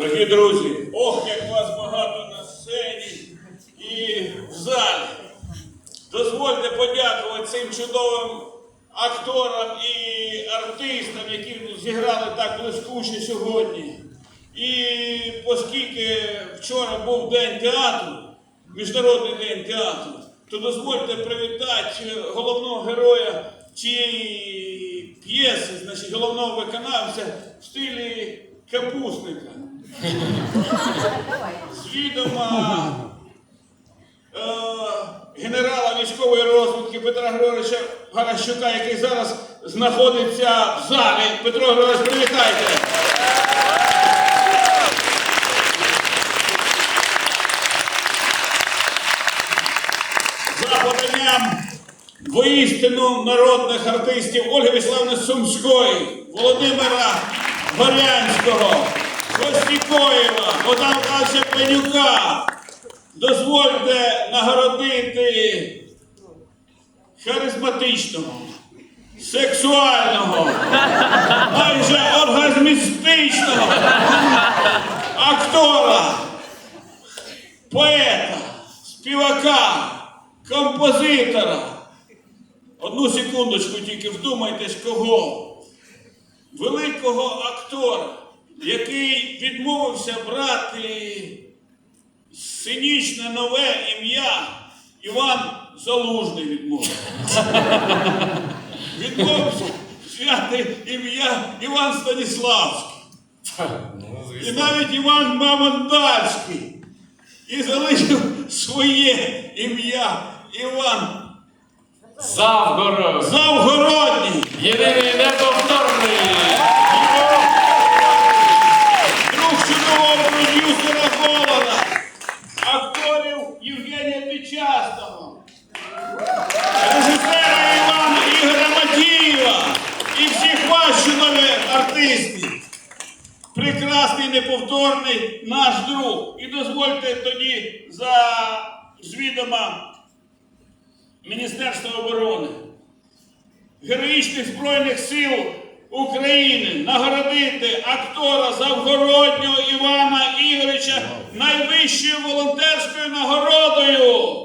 Дорогі друзі, ох, як вас багато на сцені і в залі. Дозвольте подякувати цим чудовим акторам і артистам, які зіграли так блискуче сьогодні. І оскільки вчора був день театру, Міжнародний день театру, то дозвольте привітати головного героя цієї п'єси, значить, головного виконавця в стилі капусника. З е, генерала військової розвідки Петра Григоровича Гаращука, який зараз знаходиться в залі. Петро Григорович, привітайте! За поданням воістину народних артистів Ольги Вячеславни Сумської, Володимира Горянського, Костікоєва, Михайловича Пенюка. Дозвольте нагородити харизматичного, сексуального, майже оргазмістичного актора, поета, співака, композитора. Одну секундочку тільки вдумайтесь кого. Великого актора, який відмовився брати сценічне нове ім'я Іван Залужний відмовився. Відмовився взяти ім'я Іван Станіславський. І навіть Іван Мамонтальський. І залишив своє ім'я Іван Завгород. Завгородній. Єдиний неповторний наш друг. І дозвольте тоді за звідома Міністерства оборони. Героїчних Збройних сил України нагородити актора Завгороднього Івана Ігорича найвищою волонтерською нагородою,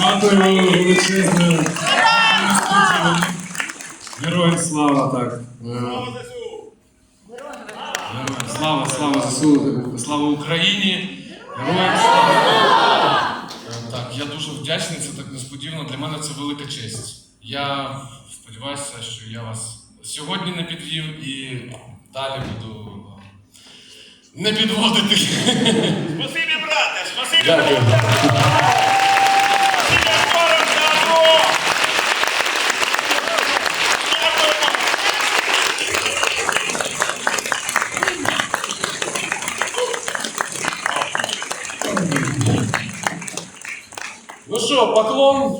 Дякую величезне. Героям слава, так. Героям слава, слава ЗСУ, слава Україні. Героям слава. Так, я дуже вдячний, це так несподівано. Для мене це велика честь. Я сподіваюся, що я вас сьогодні не підвів і далі буду е, не підводити. Спасибі, брате, спасибі, брате. Спасибі акторам театру. Дякуємо. Ну що, поклон?